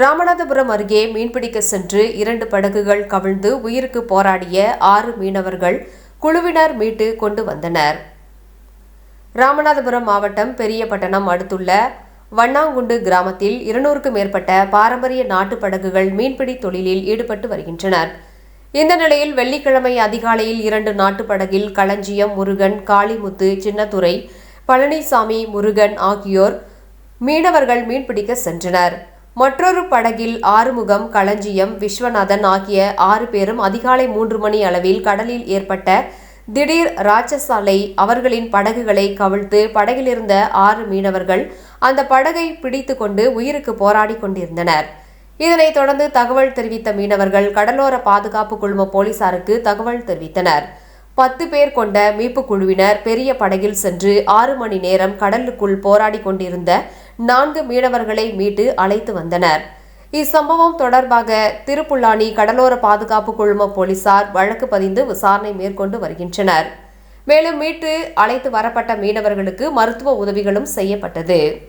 ராமநாதபுரம் அருகே மீன்பிடிக்க சென்று இரண்டு படகுகள் கவிழ்ந்து உயிருக்கு போராடிய ஆறு மீனவர்கள் குழுவினர் மீட்டு கொண்டு வந்தனர். ராமநாதபுரம் மாவட்டம் பெரியபட்டணம் அடுத்துள்ள வண்ணாங்குண்டு கிராமத்தில் இருநூறுக்கும் மேற்பட்ட பாரம்பரிய நாட்டு படகுகள் மீன்பிடி தொழிலில் ஈடுபட்டு வருகின்றனர். இந்த நிலையில் வெள்ளிக்கிழமை அதிகாலையில் இரண்டு நாட்டு படகில் களஞ்சியம் முருகன் காளிமுத்து சின்னத்துறை பழனிசாமி முருகன் ஆகியோர் மீனவர்கள் மீன்பிடிக்க சென்றனர். மற்றொரு படகில் ஆறுமுகம் களஞ்சியம் விஸ்வநாதன் ஆகிய ஆறு பேரும் அதிகாலை மூன்று மணி அளவில் கடலில் ஏற்பட்ட திடீர் ராட்சசாலை அவர்களின் படகுகளை கவிழ்த்து படகிலிருந்த ஆறு மீனவர்கள் அந்த படகை பிடித்து கொண்டு உயிருக்கு போராடி கொண்டிருந்தனர். இதனைத் தொடர்ந்து தகவல் தெரிவித்த மீனவர்கள் கடலோர பாதுகாப்பு குழும போலீசாருக்கு தகவல் தெரிவித்தனர். பத்து பேர் கொண்ட மீட்பு குழுவினர் பெரிய படகில் சென்று ஆறு மணி நேரம் கடலுக்குள் போராடி கொண்டிருந்த நான்கு மீனவர்களை மீட்டு அழைத்து வந்தனர். இச்சம்பவம் தொடர்பாக திருப்புல்லானி கடலோர பாதுகாப்பு குழும போலீசார் வழக்கு பதிந்து விசாரணை மேற்கொண்டு வருகின்றனர். மேலும் மீட்டு அழைத்து வரப்பட்ட மீனவர்களுக்கு மருத்துவ உதவிகளும் செய்யப்பட்டது.